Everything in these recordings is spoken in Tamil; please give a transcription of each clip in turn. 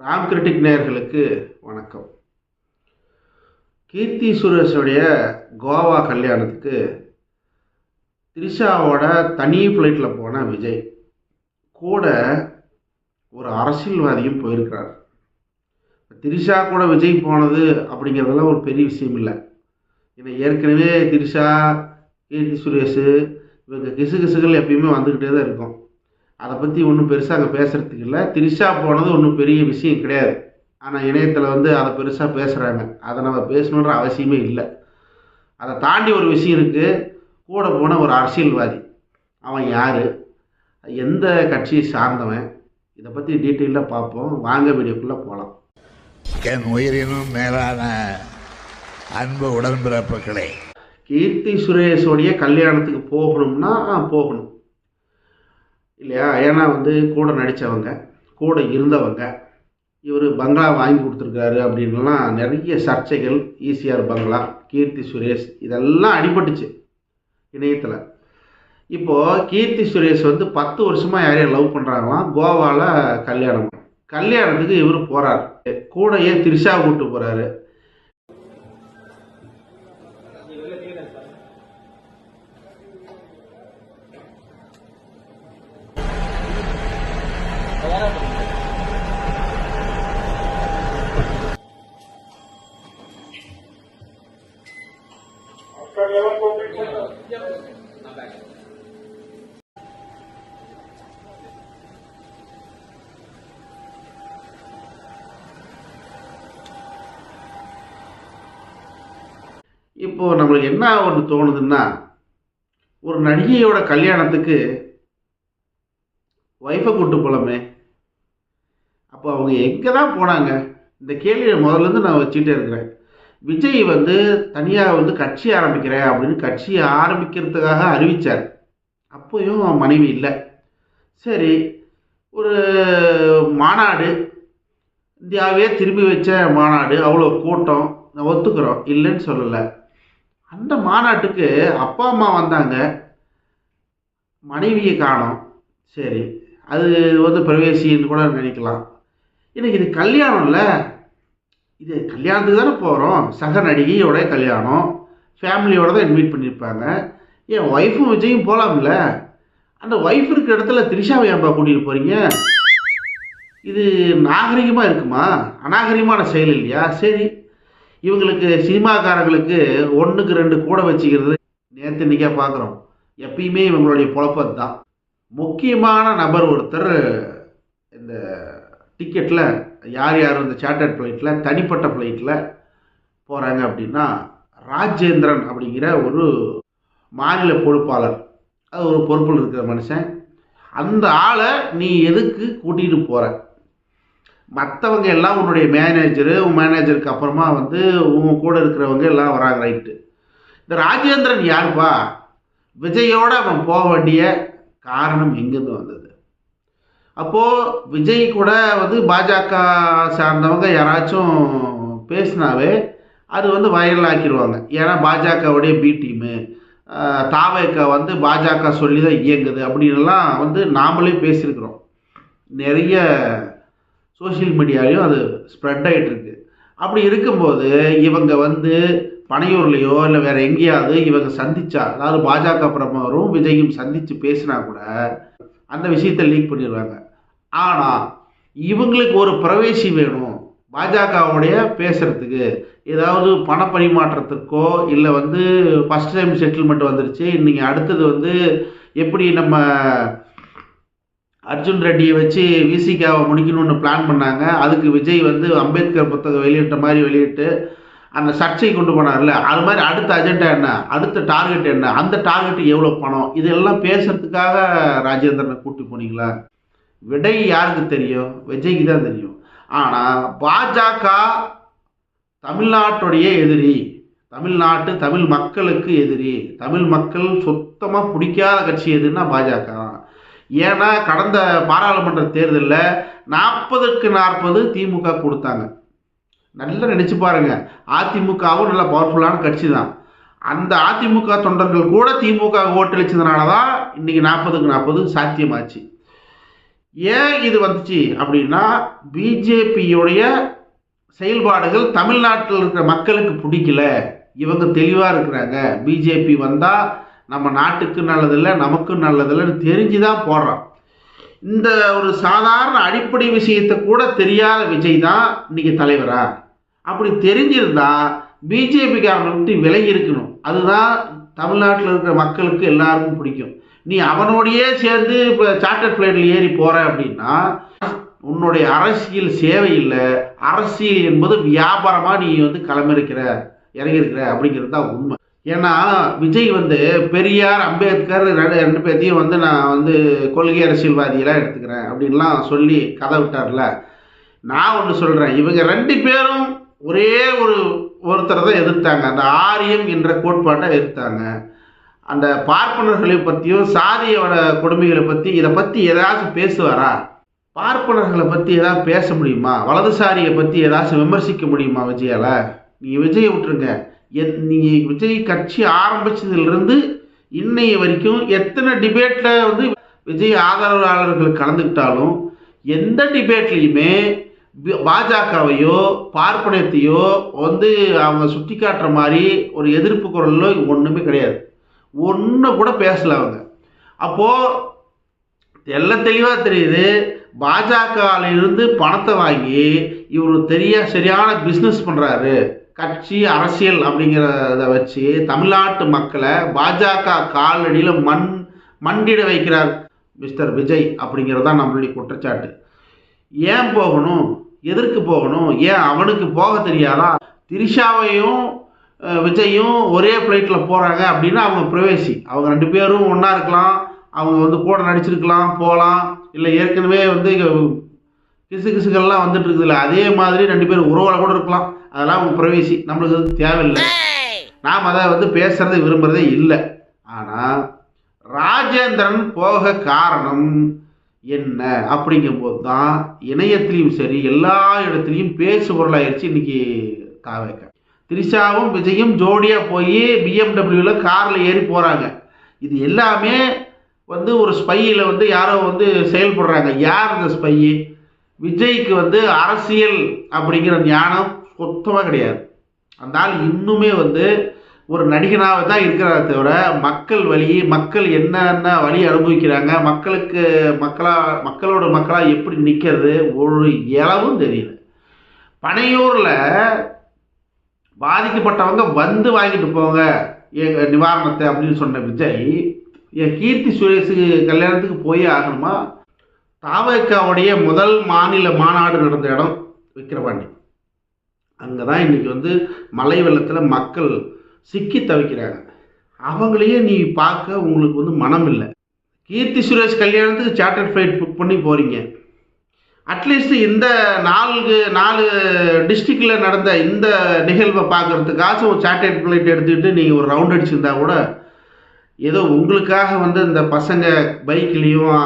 ராம் கிரிட்டிக் நேயர்களுக்கு வணக்கம். கீர்த்தி சுரேஷுடைய கோவா கல்யாணத்துக்கு த்ரிஷாவோட தனி ஃப்ளைட்டில் போன விஜய். கூட ஒரு அரசியல்வாதியும் போயிருக்கிறார். திரிஷா கூட விஜய் போனது அப்படிங்கிறதெல்லாம் ஒரு பெரிய விஷயம் இல்லை. ஏன்னா ஏற்கனவே திரிஷா கீர்த்தி சுரேஷு இவங்க கிசு கிசுகள் எப்பயுமே வந்துக்கிட்டே தான் இருக்கும். அதை பற்றி ஒன்றும் பெருசாக அங்கே பேசுகிறதுக்கு இல்லை. திரிஷா போனது ஒன்றும் பெரிய விஷயம் கிடையாது. ஆனால் இணையத்தில் வந்து அதை பெருசாக பேசுகிறாங்க அதை நம்ம பேசணுன்ற அவசியமே இல்லை. அதை தாண்டி ஒரு விஷயம் இருக்குது கூட போன ஒரு அரசியல்வாதி. அவன் யார்? எந்த கட்சியை சார்ந்தவன்? இதை பற்றி டீட்டெயிலாக பார்ப்போம். வாங்க வீடியோக்குள்ளே போகலாம் என் உயிரினும் மேலான அன்பு உடன்பிறப்புகளே. கீர்த்தி சுரேஷோடைய கல்யாணத்துக்கு போகணும்னா போகணும். இல்லையா? ஏன்னா வந்து கூட நடித்தவங்க கூட இருந்தவங்க இவர் பங்களா வாங்கி கொடுத்துருக்காரு அப்படின்லாம் நிறைய சர்ச்சைகள் ஈசிஆர் பங்களா கீர்த்தி சுரேஷ் இதெல்லாம் அடிபட்டுச்சு இணையத்தில். இப்போது கீர்த்தி சுரேஷ் வந்து பத்து வருஷமாக யாரையும் லவ் பண்ணுறாங்களாம் கோவாவில் கல்யாணம் கல்யாணத்துக்கு இவர் போகிறார் கூடையே திரிஷா கூப்பிட்டு போகிறாரு இப்போது நம்மளுக்கு என்ன ஒன்று தோணுதுன்னா ஒரு நடிகையோட கல்யாணத்துக்கு ஒய்ஃபை கூட்டு போகலாமே அப்போ அவங்க எங்கே தான் போனாங்க? இந்த கேள்வியை முதல்லேருந்து நான் வச்சுட்டே இருக்கிறேன். விஜய் வந்து தனியாக வந்து கட்சி ஆரம்பிக்கிறேன் அப்படின்னு கட்சியை ஆரம்பிக்கிறதுக்காக அறிவித்தார் அப்போயும் மனைவி இல்லை. சரி ஒரு மாநாடு இந்தியாவே திரும்பி வச்ச மாநாடு அவ்வளோ கூட்டம் நான் ஒத்துக்கிறோம் இல்லைன்னு சொல்லலை. அந்த மாநாட்டுக்கு அப்பா அம்மா வந்தாங்க. மனைவியை காணோம். சரி அது வந்து பிரவேசின்னு கூட நினைக்கலாம். எனக்கு இது கல்யாணம் இல்லை. இது கல்யாணத்துக்கு தானே போகிறோம் சக நடிகையோட கல்யாணம். ஃபேமிலியோட தான் இன்வைட் பண்ணியிருப்பாங்க. என் ஒய்ஃபும் விஜயும் போகலாம்ல அந்த ஒய்ஃப் இருக்கிற இடத்துல திரிஷாவை ஏன்பா கூட்டிகிட்டு போகிறீங்க இது நாகரிகமாக இருக்குமா? அநாகரிகமான செயல் இல்லையா? சரி இவங்களுக்கு சினிமாக்காரங்களுக்கு ஒன்றுக்கு ரெண்டு கூட வச்சுக்கிறது நேற்று இன்றைக்கா பார்க்குறோம் எப்பயுமே இவங்களுடைய குழப்பம் தான் முக்கியமான நபர் ஒருத்தர் இந்த டிக்கெட்டில் யார் யார் இந்த சார்ட்டர்ட் ஃப்ளைட்டில் தனிப்பட்ட ஃப்ளைட்டில் போகிறாங்க அப்படின்னா ராஜேந்திரன் அப்படிங்கிற ஒரு மாநில பொறுப்பாளர். அது ஒரு பொறுப்பில் இருக்கிற மனுஷன். அந்த ஆளை நீ எதுக்கு கூட்டிகிட்டு போகிற மற்றவங்க எல்லாம் உன்னுடைய மேனேஜரு உன் மேனேஜருக்கு அப்புறமா வந்து உன் கூட இருக்கிறவங்க எல்லாம் வராங்க ரைட்டு இந்த ராஜேந்திரன் யாருப்பா? விஜயோடு அவன் போக வேண்டிய காரணம் எங்கேருந்து வந்தது? அப்போது விஜய் கூட வந்து பாஜக சார்ந்தவங்க யாராச்சும் பேசினாவே அது வந்து வைரல் ஆக்கிடுவாங்க ஏன்னா பாஜகவுடைய பி டீமு தாவேக்க வந்து பாஜக சொல்லி தான் இயங்குது அப்படின்லாம் வந்து நாமளே பேசியிருக்கிறோம். நிறைய சோஷியல் மீடியாலையும் அது ஸ்ப்ரெட் ஆகிட்டு இருக்கு அப்படி இருக்கும்போது இவங்க வந்து பனையூர்லேயோ இல்லை வேற எங்கேயாவது இவங்க சந்திச்சா அதாவது பாஜக பிரமுகரும் விஜயும் சந்தித்து பேசினா கூட அந்த விஷயத்தை லீக் பண்ணிடுவாங்க. ஆனால் இவங்களுக்கு ஒரு பிரவேசி வேணும். பாஜகவுடைய பேசுகிறதுக்கு ஏதாவது பண பரிமாற்றத்துக்கோ இல்லை வந்து ஃபஸ்ட் டைம் செட்டில்மெண்ட் வந்துருச்சு இன்றைக்கி அடுத்தது வந்து எப்படி நம்ம அர்ஜுன் ரெட்டியை வச்சு விசிகாவை முடிக்கணும்னு பிளான் பண்ணாங்க. அதுக்கு விஜய் வந்து அம்பேத்கர் புத்தகம் வெளியிட்ட மாதிரி வெளியிட்டு அந்த சர்ச்சை கொண்டு போனார்ல. அது மாதிரி அடுத்த அஜெண்டா என்ன? அடுத்த டார்கெட் என்ன? அந்த டார்கெட் எவ்வளோ பணம்? இதெல்லாம் பேசுறதுக்காக ராஜேந்திரனை கூட்டி போனீங்களா? விடை யாருக்கு தெரியும்? விஜய்க்கு தான் தெரியும். ஆனால் பாஜக தமிழ்நாட்டுடைய எதிரி. தமிழ்நாட்டு தமிழ் மக்களுக்கு எதிரி. தமிழ் மக்கள் சுத்தமாக பிடிக்காத கட்சி எதுன்னா பாஜக ஏன்னா கடந்த பாராளுமன்ற தேர்தலில் நாற்பதுக்கு நாற்பது திமுக கொடுத்தாங்க. நல்லா நினச்சி பாருங்க. அதிமுகவும் நல்ல பவர்ஃபுல்லான கட்சி தான். அந்த அதிமுக தொண்டர்கள் கூட திமுக ஓட்டளிச்சதுனால தான் இன்றைக்கி நாற்பதுக்கு நாற்பது சாத்தியமாச்சு. ஏன் இது வந்துச்சு அப்படின்னா பிஜேபியுடைய செயல்பாடுகள் தமிழ்நாட்டில் இருக்கிற மக்களுக்கு பிடிக்கல. இவங்க தெளிவாக இருக்கிறாங்க. பிஜேபி வந்தால் நம்ம நாட்டுக்கு நல்லதில்லை நமக்கும் நல்லதில்லைன்னு தெரிஞ்சு தான் போடுறோம் இந்த ஒரு சாதாரண அடிப்படை விஷயத்தை கூட தெரியாத விஜய் தான் இன்னைக்கு தலைவரா? அப்படி தெரிஞ்சிருந்தா பிஜேபிக்காரனை விட்டு விலகி இருக்கணும். அதுதான் தமிழ்நாட்டில் இருக்கிற மக்களுக்கு எல்லாருக்கும் பிடிக்கும். நீ அவனோடையே சேர்ந்து இப்போ சார்ட்டர் ஃப்ளைட்டில் ஏறி போகிற அப்படின்னா உன்னுடைய அரசியல் சேவை இல்லை அரசியல் என்பது வியாபாரமாக நீ வந்து களமிருக்கிற இறங்கியிருக்கிற அப்படிங்கிறது தான் உண்மை. ஏன்னா விஜய் வந்து பெரியார் அம்பேத்கர் ரெண்டு ரெண்டு பேர்த்தையும் வந்து நான் வந்து கொள்கை அரசியல்வாதியெல்லாம் எடுத்துக்கிறேன் அப்படின்லாம் சொல்லி கதை விட்டார்ல. நான் ஒன்று சொல்கிறேன் இவங்க ரெண்டு பேரும் ஒரே ஒரு ஒருத்தரை தான் எதிர்த்தாங்க. அந்த ஆரியம் என்ற கோட்பாட்டை எதிர்த்தாங்க. அந்த பார்ப்பனர்களை பற்றியும் சாதியோட கொடுமைகளை பற்றி இதை பற்றி ஏதாச்சும் பேசுவாரா? பார்ப்பனர்களை பற்றி ஏதாவது பேச முடியுமா? வலதுசாரியை பற்றி ஏதாச்சும் விமர்சிக்க முடியுமா விஜயால? நீங்கள் விஜயை விட்டுருங்க. நீங்கள் விஜய் கட்சி ஆரம்பிச்சதுலேருந்து இன்னைய வரைக்கும் எத்தனை டிபேட்டில் வந்து விஜய் ஆதரவாளர்கள் கலந்துக்கிட்டாலும் எந்த டிபேட்லேயுமே பாஜகவையோ பார்ப்பனத்தையோ வந்து அவங்க சுட்டி காட்டுற மாதிரி ஒரு எதிர்ப்பு குரலோ ஒன்றுமே கிடையாது. ஒன்று கூட பேசலை அவங்க. அப்போது எல்லாம் தெளிவாக தெரியுது. பாஜகவிலிருந்து பணத்தை வாங்கி இவர் தெரிய சரியான பிஸ்னஸ் பண்ணுறாரு கட்சி அரசியல் அப்படிங்கிறத வச்சு தமிழ்நாட்டு மக்களை பாஜக காலடியில் மண் மண்டிட வைக்கிறார் மிஸ்டர் விஜய் அப்படிங்கிறது தான் நம்மளுடைய குற்றச்சாட்டு. ஏன் போகணும்? எதற்கு போகணும்? ஏன் அவனுக்கு போக தெரியாதா? திரிஷாவையும் விஜயும் ஒரே ஃப்ளைட்டில் போகிறாங்க அப்படின்னா அவங்க பிரவேசி. அவங்க ரெண்டு பேரும் ஒன்றா இருக்கலாம். அவங்க வந்து கூட நடிச்சிருக்கலாம் போகலாம். இல்லை ஏற்கனவே வந்து கிசு கிசுகள்லாம் வந்துட்டு இருக்குதுல்ல அதே மாதிரி ரெண்டு பேரும் உறவுல கூட இருக்கலாம். அதெல்லாம் அவங்க பிரவேசி நம்மளுக்கு அது தேவையில்லை. நாம் அதை வந்து பேசுறதை விரும்புறதே இல்லை. ஆனால் ராஜேந்திரன் போக காரணம் என்ன அப்படிங்கும்போது தான் இணையத்திலையும் சரி எல்லா இடத்துலையும் பேசு பொருளாயிருச்சு இன்னைக்கு காவேக்க. திரிஷாவும் விஜயும் ஜோடியாக போய் பிஎம்டபிள்யூவில் காரில் ஏறி போகிறாங்க இது எல்லாமே வந்து ஒரு ஸ்பையில் வந்து யாரோ வந்து செயல்படுறாங்க. யார் இந்த ஸ்பை விஜய்க்கு வந்து அரசியல் அப்படிங்கிற ஞானம் சுத்தமாக கிடையாது. அந்த ஆள் இன்னுமே வந்து ஒரு நடிகனாக தான் இருக்கிறார தவிர மக்கள் வழி மக்கள் என்னென்ன வழி அனுபவிக்கிறாங்க மக்களுக்கு மக்களாக மக்களோட மக்களாக எப்படி நிற்கிறது ஒரு இளவும் தெரியல. பனையூரில் பாதிக்கப்பட்டவங்க வந்து வாங்கிட்டு போங்க எங்க நிவாரணத்தை அப்படின்னு சொன்ன விஜய் என் கீர்த்தி சுரேஷுக்கு கல்யாணத்துக்கு போயே ஆகணுமா? தாவேக்காவுடைய முதல் மாநில மாநாடு நடந்த இடம் விக்கிரவாண்டி. அங்கே தான் இன்றைக்கி வந்து மலை வெள்ளத்தில் மக்கள் சிக்கி தவிக்கிறாங்க. அவங்களையே நீ பார்க்க உங்களுக்கு வந்து மனம் இல்லை. கீர்த்தி சுரேஷ் கல்யாணத்துக்கு சார்ட்டர் ஃப்ளைட் புக் பண்ணி போகிறீங்க அட்லீஸ்ட் இந்த நான்கு நாலு டிஸ்ட்ரிக்டில் நடந்த இந்த நிகழ்வை பார்க்குறதுக்காச்சும் ஒரு சார்ட்டர் ஃப்ளைட் எடுத்துக்கிட்டு நீங்கள் ஒரு ரவுண்ட் அடிச்சிருந்தா கூட ஏதோ உங்களுக்காக வந்து இந்த பசங்க பைக்லேயும்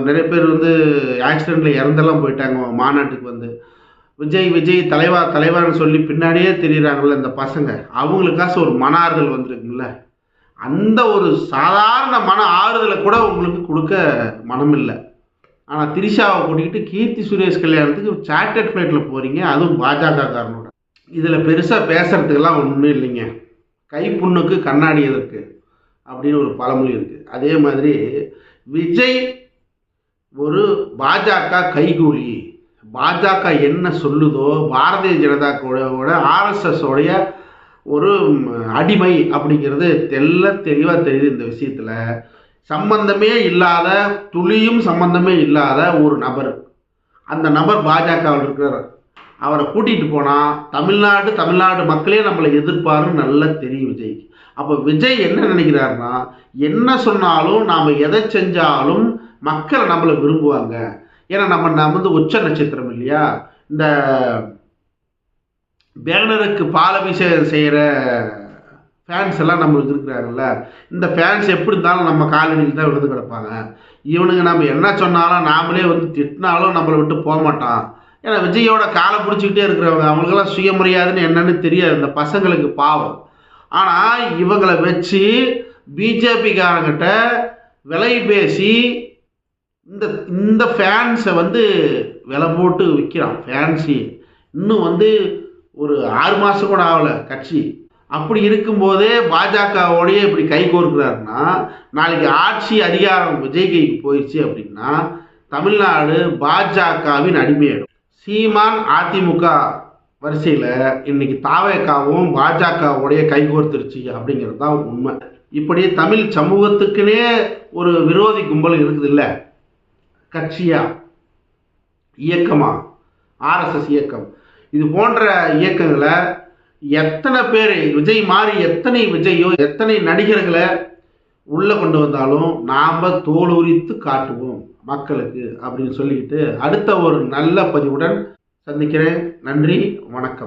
நிறைய பேர் வந்து ஆக்சிடெண்ட்டில் இறந்தெல்லாம் போயிட்டாங்க மாநாட்டுக்கு வந்து. விஜய் விஜய் தலைவா தலைவான்னு சொல்லி பின்னாடியே தெரியுறாங்கல்ல இந்த பசங்க. அவங்களுக்காச்சும் ஒரு மன ஆறுதல் வந்திருக்குல்ல அந்த ஒரு சாதாரண மன ஆறுதலை கூட உங்களுக்கு கொடுக்க மனம் இல்லை ஆனால் திரிஷாவை கூட்டிக்கிட்டு கீர்த்தி சுரேஷ் கல்யாணத்துக்கு சார்ட்டர்ட் ஃப்ளைட்டில் போகிறீங்க அதுவும் பாஜக காரனோட இதில் பெருசாக பேசுகிறதுக்கெல்லாம் ஒன்றும் இல்லைங்க. கைப்புண்ணுக்கு கண்ணாடி எதற்கு? அப்படின்னு ஒரு பழமொழி இருக்குது அதே மாதிரி விஜய் ஒரு பாஜக கைகூலி. பாஜக என்ன சொல்லுதோ பாரதிய ஜனதா கூட ஒரு அடிமை அப்படிங்கிறது தெல்ல தெளிவாக தெரியுது இந்த விஷயத்தில். சம்பந்தமே இல்லாத துளியும் சம்பந்தமே இல்லாத ஒரு நபர். அந்த நபர் பாஜகவில் இருக்கிறார். அவரை கூட்டிகிட்டு போனால் தமிழ்நாடு தமிழ்நாடு மக்களே நம்மளை எதிர்ப்பாருன்னு நல்லா தெரியும் விஜய்க்கு. அப்போ விஜய் என்ன நினைக்கிறாருன்னா என்ன சொன்னாலும் நாம் எதை செஞ்சாலும் மக்களை நம்மளை விரும்புவாங்க. ஏன்னா நம்ம நம்ம வந்து உச்ச நட்சத்திரம் இல்லையா? இந்த பேனருக்கு பாலபிஷேகம் செய்கிற ஃபேன்ஸ் எல்லாம் நம்மளுக்கு இருக்கிறாங்கல்ல. இந்த ஃபேன்ஸ் எப்படி இருந்தாலும் நம்ம காலடியில் தான் விழுந்து கிடப்பாங்க. இவனுங்க நம்ம என்ன சொன்னாலும் நாமளே வந்து திட்டினாலும் நம்மளை விட்டு போக மாட்டான். ஏன்னா விஜயோட காலை பிடிச்சிக்கிட்டே இருக்கிறவங்க அவங்களுக்கெல்லாம் சுயமரியாதைன்னு என்னன்னு தெரியாது. இந்த பசங்களுக்கு பாவம். ஆனால் இவங்களை வச்சு பிஜேபிக்காரங்கிட்ட விலை பேசி இந்த இந்த ஃபேன்ஸை வந்து விலை போட்டு விற்கிறான் ஃபேன்ஸி இன்னும் வந்து ஒரு ஆறு மாதம் கூட ஆகலை கட்சி. அப்படி இருக்கும்போதே பாஜகவோடையே இப்படி கை கோர்க்கிறாருன்னா நாளைக்கு ஆட்சி அதிகாரம் விஜய் கைக்கு போயிடுச்சு அப்படின்னா தமிழ்நாடு பாஜகவின் அடிமையிடும் சீமான் அதிமுக வரிசையில் இன்னைக்கு தாவேக்காவும் பாஜகவுடைய கைகோர்த்துருச்சு அப்படிங்கிறது தான் உண்மை. இப்படி தமிழ் சமூகத்துக்குனே ஒரு விரோதி கும்பல் இருக்குது இல்லை கட்சியா? இயக்கமா? ஆர்எஸ்எஸ் இயக்கம். இது போன்ற இயக்கங்களை எத்தனை பேர் விஜய் மாதிரி எத்தனை விஜயோ எத்தனை நடிகர்களை உள்ளே கொண்டு வந்தாலும் நாம் தோலுரித்து காட்டுவோம். மக்களுக்கு அப்படின்னு சொல்லிக்கிட்டு அடுத்த ஒரு நல்ல பதிவுடன் சந்திக்கிறேன். நன்றி வணக்கம்.